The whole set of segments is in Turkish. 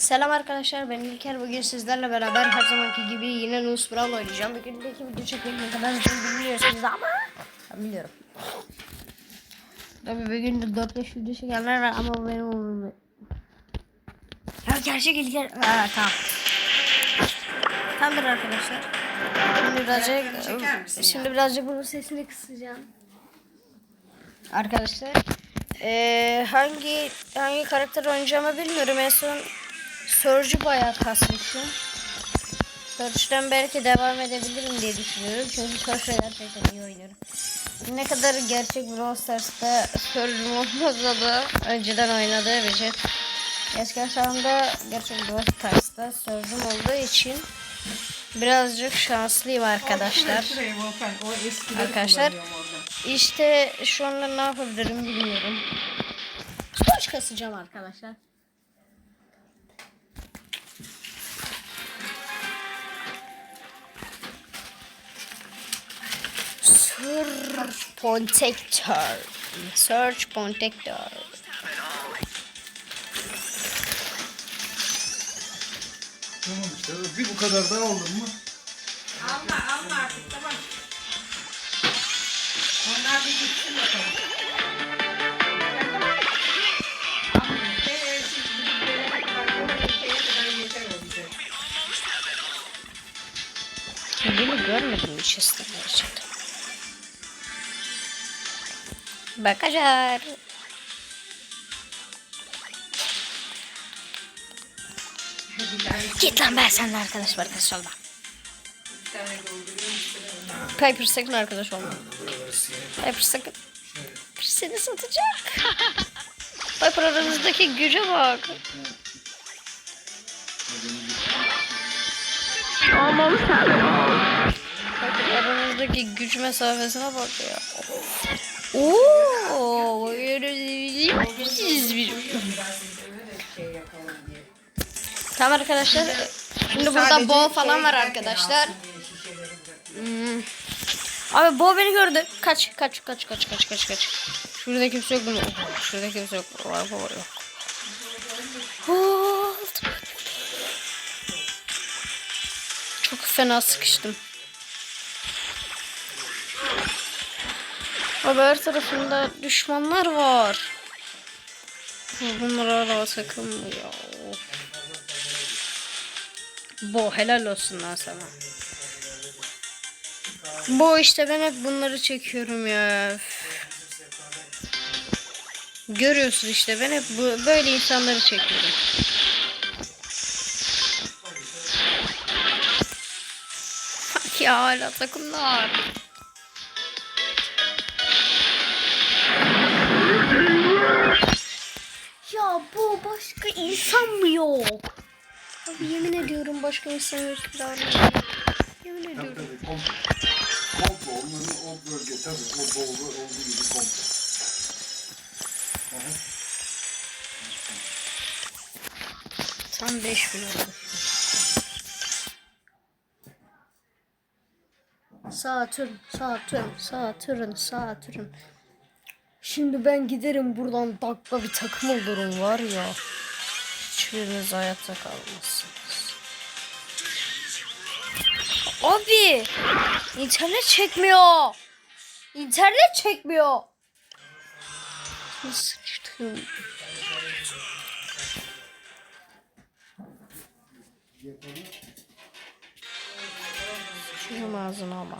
Selam arkadaşlar ben İlker bugün sizlerle beraber her zamanki gibi yine Nus Brawl oynayacağım. Bugün de iki video çekmek ne kadar zor bilmiyorsunuz ama ben biliyorum. Tabii bugün de 4-5 video çekenler var ama benim umurumda. Ya gerçek İlker. Ha tamam. Tamamdır arkadaşlar. Şimdi birazcık şimdi birazcık bunun sesini kısacağım. Arkadaşlar eee, hangi hangi karakter oynayacağımı bilmiyorum. En son Surge'ü bayağı kasmıştım. Surge'den belki devam edebilirim diye düşünüyorum. Çünkü Surge'ı gerçekten iyi oynuyorum. Ne kadar gerçek Brawl Stars'ta Surge'üm olmasa da önceden oynadığım için eski hesabımda gerçek Brawl Stars'ta Surge'üm olduğu için birazcık şanslıyım arkadaşlar. Arkadaşlar. İşte şu anda ne yapabilirim bilmiyorum. Surge kasacağım arkadaşlar. Search Protector. Search Protector. Tamam işte bir bu kadar daha olur mu? Alma, alma artık tamam. Onlar bir gitsin bakalım. Alma, işte, siz gidip gelene Tane, Git lan ben seninle arkadaş arkadaş olma. Piper sakın arkadaş olma. Piper sakın. Bir seni satacak. Piper aranızdaki güce bak. Aman Piper aranızdaki güç mesafesine bak ya. Oo, siz bir. Tamam arkadaşlar. Şimdi burada Bo falan şey var arkadaşlar. Hmm. Abi Bo beni gördü. Kaç kaç kaç kaç kaç kaç kaç. Şurada kimse yok mu? Şurada kimse yok. Var var yok. Çok fena sıkıştım. Abi tarafında düşmanlar var. Bunlar hala takılmıyor. Bo helal olsun lan sana. Bu işte ben hep bunları çekiyorum ya. Görüyorsun işte ben hep bu, böyle insanları çekiyorum. Bak ya hala takımlar. Başka insan mı yok? Abi yemin ediyorum başka insan yok. Yemin ediyorum. Komple onların o bölge tabii o doğru olduğu gibi komple. Aha. Tam 5 bin oldu. Satürn, Satürn, Satürn, Satürn. Şimdi ben giderim buradan dakika bir takım olurum var ya. Hiçbiriniz hayatta kalmazsınız. Abi! internet çekmiyor. İnternet çekmiyor. Sıçtım. Şunun ağzına ama.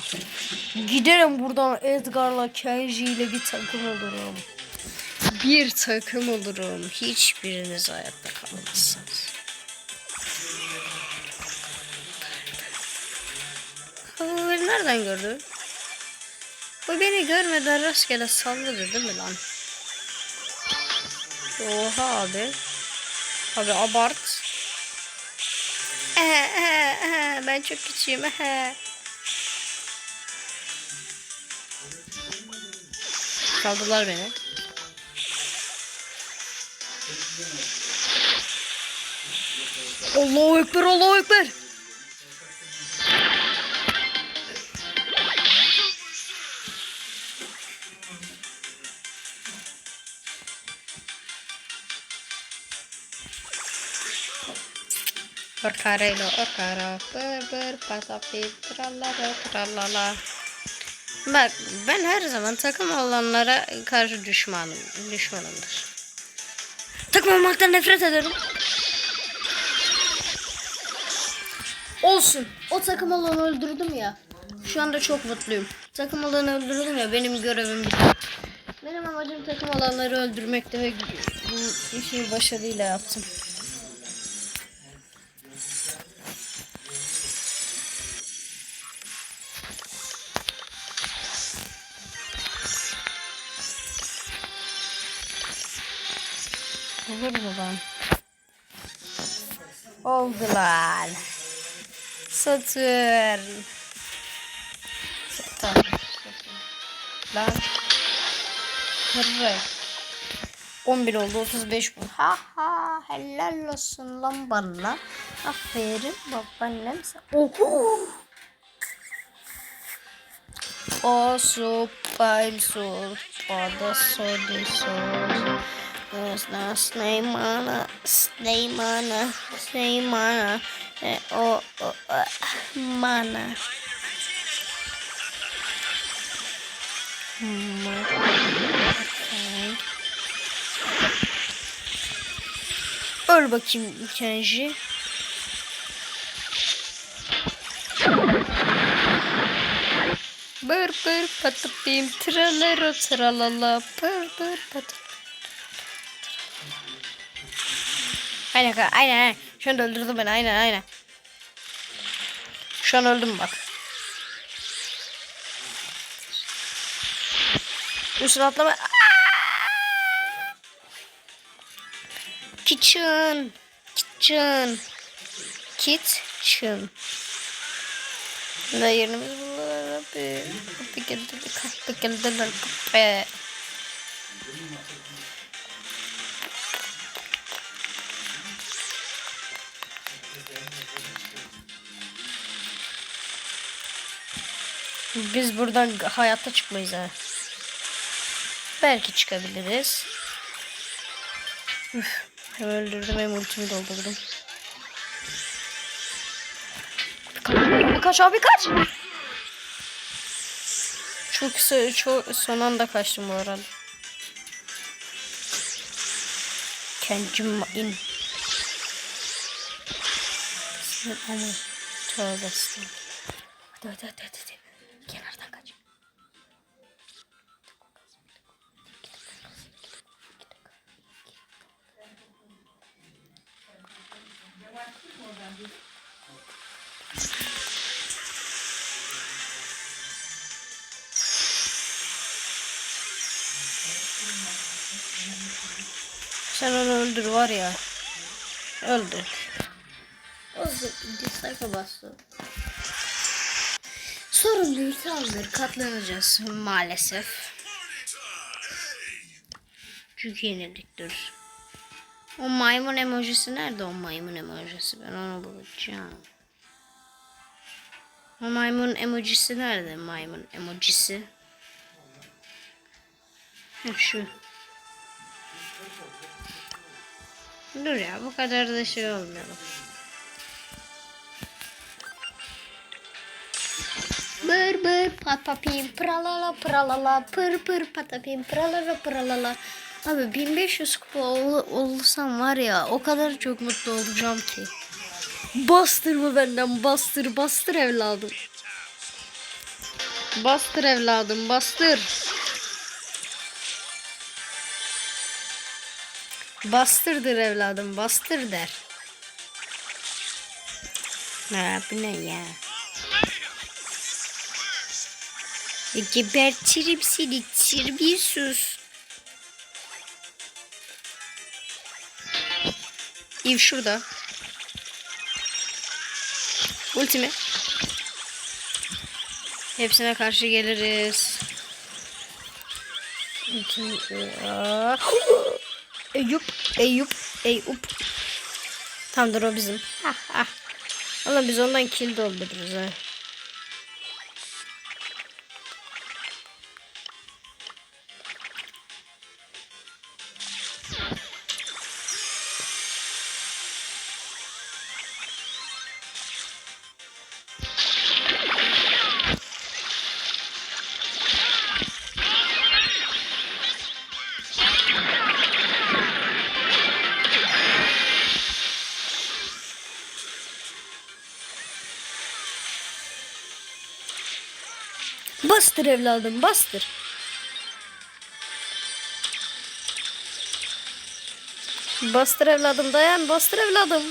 Giderim buradan Edgar'la Kenji ile bir takım olurum. Bir takım olurum. Hiçbiriniz hayatta kalmazsınız. Bu nereden gördü? Bu beni görmeden rastgele salladı değil mi lan? Oha abi. Abi abart. Ben çok küçüğüm. Ehe. Saldılar beni. Allahu Ekber, Allahu Ekber. Orkarelo orkara bır bır patapi trallala trallala. Bak ben her zaman takım olanlara karşı düşmanım, düşmanımdır. Takım olmaktan nefret ederim. Olsun. O takım olanı öldürdüm ya. Şu anda çok mutluyum. Takım olanı öldürdüm ya benim görevim bitti. Benim amacım takım olanları öldürmekti ve bu işi başarıyla yaptım. Olur mu lan? Oldular. Satürn. Satürn. Lan. Hırrı. 11 oldu 35 bu. Ha ha helal olsun lan bana. Aferin babaannem. sen- Oho. O su pail su pada sodi sol. Nasna Sneymana Sneymana Sneymana e, o, o e, mana. Ma- Okay. Öl bakayım Kenji. Bır bır patapim tralero tralala bır bır patapim. Aynen aynen aynen. Şu anda öldürdüm beni aynen aynen. Şu an öldüm bak. Üstüne atlama. Kitchen. Kitchen. Kitchen. Da yerimiz bulur abi. Kapı geldi. Kapı geldi. Kapı. Biz buradan hayatta çıkmayız ha. Belki çıkabiliriz. Üf, hem öldürdüm hem ultimi doldurdum. Kaç abi kaç. Çok çok son anda kaçtım bu arada. Kencim in. Ama tövbe estağfurullah. Hadi hadi hadi hadi. Var ya. Öldür. O sayfa bastı. Sorun değil tamamdır katlanacağız maalesef. Çünkü yenildik dur. O maymun emojisi nerede o maymun emojisi ben onu bulacağım. O maymun emojisi nerede maymun emojisi? Heh, şu. Dur ya bu kadar da şey olmayalım. Bır bır patapim pralala pralala pır pır patapim pralala pralala. Abi 1500 kupa ol, olsam var ya o kadar çok mutlu olacağım ki. Bastır mı benden bastır bastır evladım. Bastır evladım bastır. Bastırdır evladım bastır der. Ha bu ne ya? E, Gebertirim seni terbiyesiz. İv şurada. Ultimi. Hepsine karşı geliriz. Ultimi. Eyüp, Eyüp, Eyüp. Tamamdır o bizim. Ah ah. Valla biz ondan kill doldururuz ha. Bastır evladım bastır. Bastır evladım dayan bastır evladım.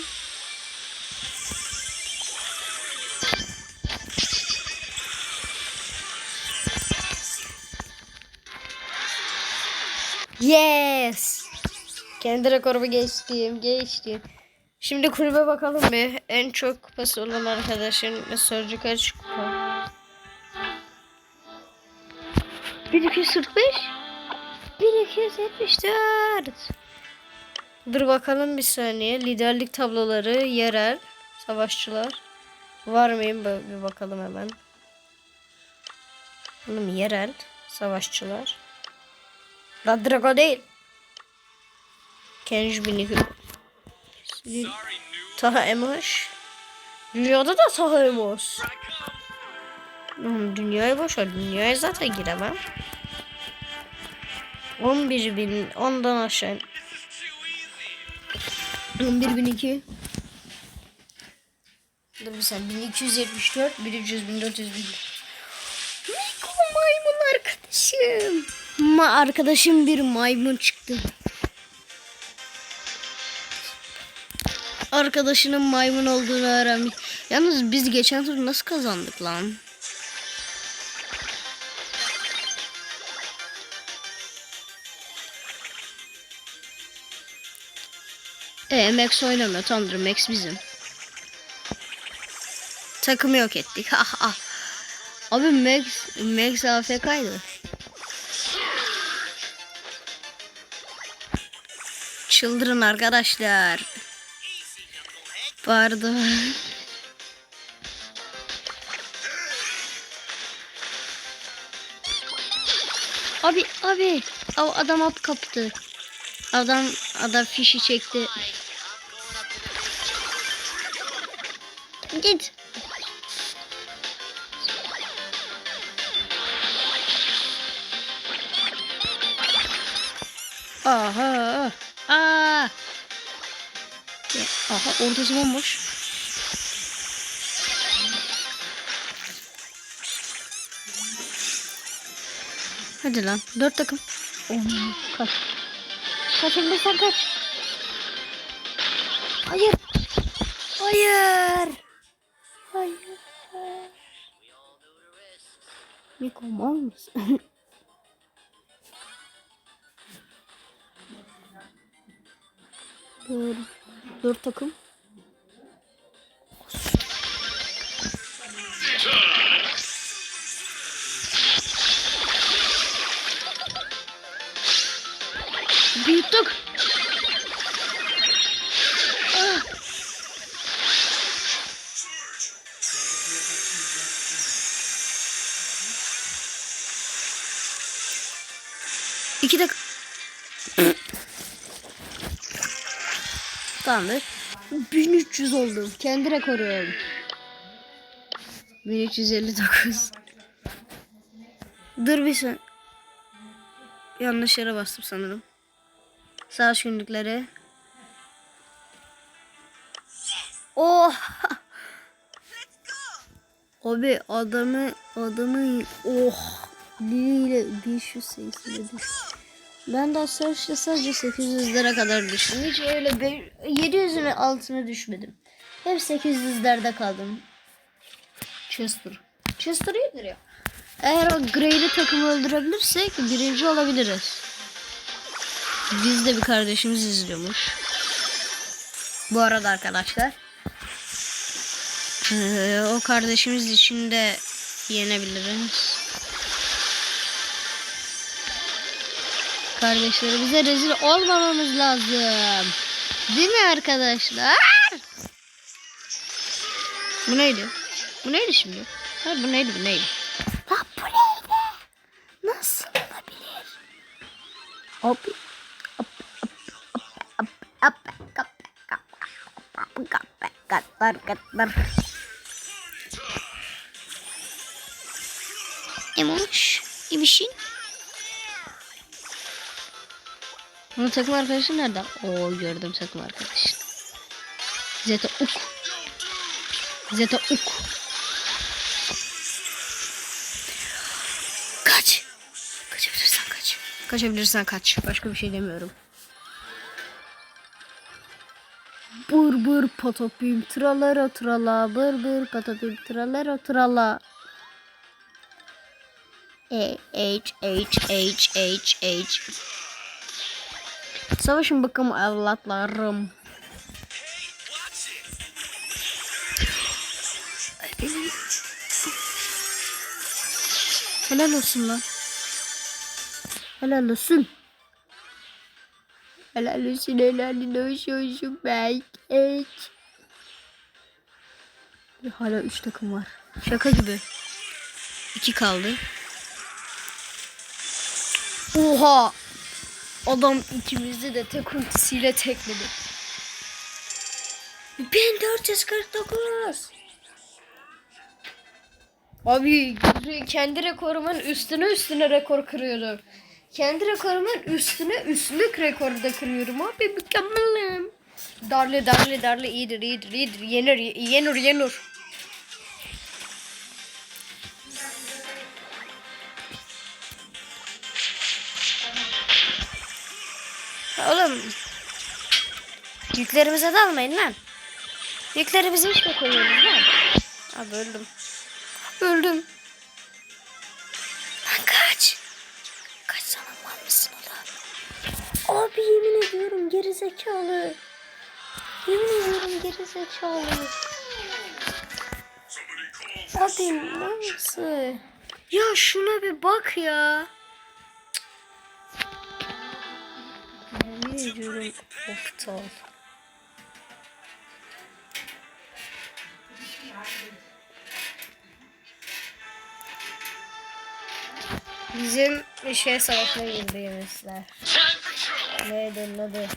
Yes. Kendi rekorumu geçtim, geçtim. Şimdi kulübe bakalım bir. En çok kupası olan arkadaşın Sörcü kaç kupa? 1245 1274 Dur bakalım bir saniye. Liderlik tabloları, yerel, savaşçılar. Var mıyım? Bir bakalım hemen. Oğlum yerel, savaşçılar. La Drago değil. Kenji Binigro. Taha Emoş. Dünyada da Taha Emoş. Oğlum dünyayı boş ver. Dünyaya zaten giremem. 11 bin. Ondan aşağı. 11 bin 2. Dur bir sen 1274, 1300, 1400 bin. Miko maymun arkadaşım. Ma arkadaşım bir maymun çıktı. Arkadaşının maymun olduğunu öğrenmiş. Yalnız biz geçen tur nasıl kazandık lan? E Max oynamıyor. Tamamdır Max bizim. Takımı yok ettik. Ha ha. Abi Max Max AFK'ydı. Çıldırın arkadaşlar. Pardon. Abi abi adam at kaptı. Adam adam fişi çekti. Git. Aha. Aa. Aha ortası bomboş. Hadi lan. Dört takım. Oh, kaç. Kaç Emre sen kaç. Hayır. Hayır. Hayır. Miko mal mısın? Dört, dört takım. Büyüttük. İki dakika. Tamamdır. 1300 oldum. Kendi rekorum. 1359. Dur bir sen. Yanlış yere bastım sanırım. Savaş günlükleri. Oh! Abi adamı adamı oh biriyle 580'e düş. Ben de Search'te sadece 800'lere kadar düştüm. Hiç öyle be- 700'ün altına düşmedim. Hep 800'lerde kaldım. Chester. Chester iyidir ya. Eğer o Grey'li takımı öldürebilirsek birinci olabiliriz. Biz de bir kardeşimiz izliyormuş. Bu arada arkadaşlar. eee, o kardeşimiz için de yenebiliriz. Kardeşlerimize rezil olmamamız lazım. Değil mi arkadaşlar? Bu neydi? Bu neydi şimdi? Ha, bu neydi bu neydi? Lan bu neydi? Nasıl olabilir? Hop. Hop. Hop. Hop. Hop. Katlar katlar. Emoş. İbişin. Bunun takım arkadaşı nerede? Oo gördüm takım arkadaşı. Zeta Uk. Zeta Uk. Kaçabilirsen kaç. Başka bir şey demiyorum. Bur bur patapim tralala trala bır bır patapim tralala trala. E H H H H H. Savaşın bakalım evlatlarım. Helal olsun lan. Helal olsun. Helal olsun helal olsun belki. Evet. Hala 3 takım var. Şaka gibi. 2 kaldı. Oha. Adam ikimizi de tek ultisiyle tekledi. 1449. Abi kendi rekorumun üstüne üstüne rekor kırıyorum. Kendi rekorumun üstüne üstlük rekoru da kırıyorum abi mükemmelim. Darlı darlı darlı iyidir iyidir iyidir yenir yenir yenir. Oğlum yüklerimize dalmayın lan. Yüklerimizi işte koyuyoruz lan. Abi öldüm. Öldüm. Lan kaç. Kaç sana mal mısın oğlum? Abi yemin ediyorum geri zekalı. Yemin ediyorum geri zekalı. Abi nasıl? Ya şuna bir bak ya. Ediyorum aptal. Bizim bir şey savaşmaya girdiğimizler. Neydi onun adı?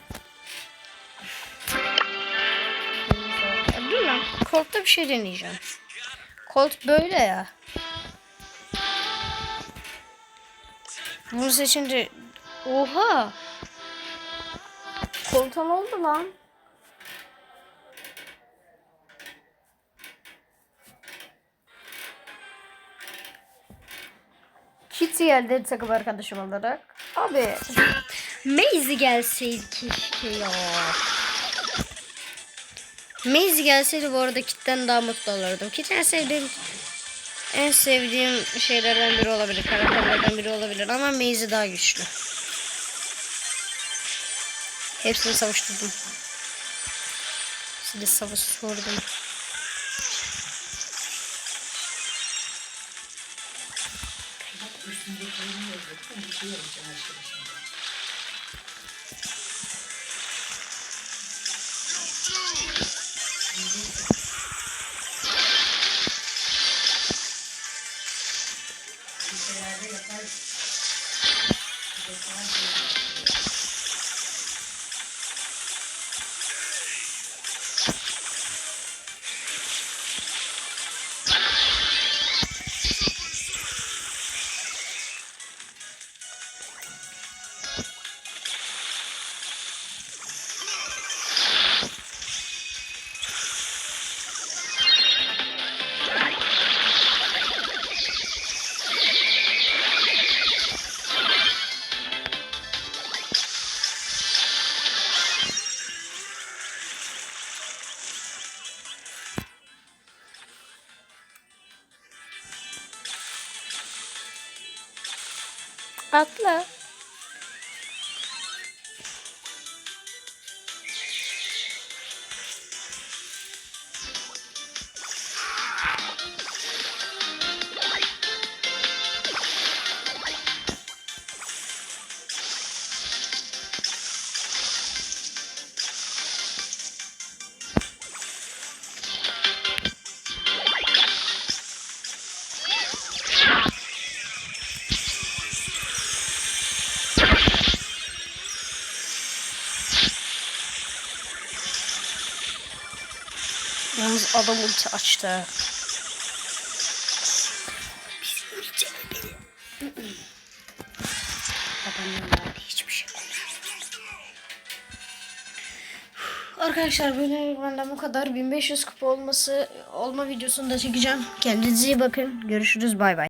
Dur lan. Colt'ta bir şey deneyeceğim. Colt böyle ya. Bunu seçince... Oha! Ne oldu lan? Kitty geldi takım arkadaşım olarak. Abi Maze gelseydi keşke ya. Maze gelseydi bu arada Kit'ten daha mutlu olurdum. Kit en sevdiğim en sevdiğim şeylerden biri olabilir. Karakterlerden biri olabilir ama Maze daha güçlü. Hepsini savuşturdum. Size savuşturdum. Atla. Adam ulti açtı. Şey Arkadaşlar böyle benden bu kadar. 1500 kupa olması olma videosunu da çekeceğim. Kendinize iyi bakın. Görüşürüz. Bay bay.